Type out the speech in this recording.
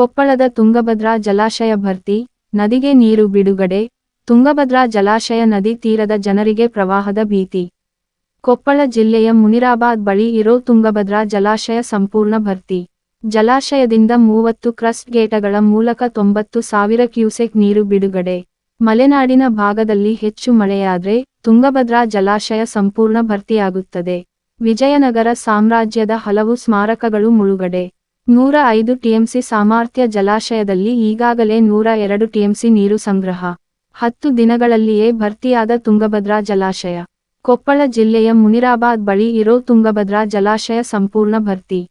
ಕೊಪ್ಪಳದ ತುಂಗಭದ್ರಾ ಜಲಾಶಯ ಭರ್ತಿ, ನದಿಗೆ ನೀರು ಬಿಡುಗಡೆ, ತುಂಗಭದ್ರಾ ಜಲಾಶಯ ನದಿ ತೀರದ ಜನರಿಗೆ ಪ್ರವಾಹದ ಭೀತಿ. ಕೊಪ್ಪಳ ಜಿಲ್ಲೆಯ ಮುನಿರಾಬಾದ್ ಬಳಿ ಇರೋ ತುಂಗಭದ್ರಾ ಜಲಾಶಯ ಸಂಪೂರ್ಣ ಭರ್ತಿ. ಜಲಾಶಯದಿಂದ ಮೂವತ್ತು ಕ್ರಸ್ಟ್ ಗೇಟಗಳ ಮೂಲಕ ತೊಂಬತ್ತು ಸಾವಿರ ಕ್ಯೂಸೆಕ್ ನೀರು ಬಿಡುಗಡೆ. ಮಲೆನಾಡಿನ ಭಾಗದಲ್ಲಿ ಹೆಚ್ಚು ಮಳೆಯಾದ್ರೆ ತುಂಗಭದ್ರಾ ಜಲಾಶಯ ಸಂಪೂರ್ಣ ಭರ್ತಿಯಾಗುತ್ತದೆ. ವಿಜಯನಗರ ಸಾಮ್ರಾಜ್ಯದ ಹಲವು ಸ್ಮಾರಕಗಳು ಮುಳುಗಡೆ. ನೂರ ಐದು ಟಿಎಂಸಿ ಸಾಮರ್ಥ್ಯ ಜಲಾಶಯದಲ್ಲಿ ಈಗಾಗಲೇ ನೂರ ಎರಡು ಟಿಎಂಸಿ ನೀರು ಸಂಗ್ರಹ. ಹತ್ತು ದಿನಗಳಲ್ಲಿಯೇ ಭರ್ತಿಯಾದ ತುಂಗಭದ್ರಾ ಜಲಾಶಯ. ಕೊಪ್ಪಳ ಜಿಲ್ಲೆಯ ಮುನಿರಾಬಾದ್ ಬಳಿ ಇರೋ ತುಂಗಭದ್ರಾ ಜಲಾಶಯ ಸಂಪೂರ್ಣ ಭರ್ತಿ.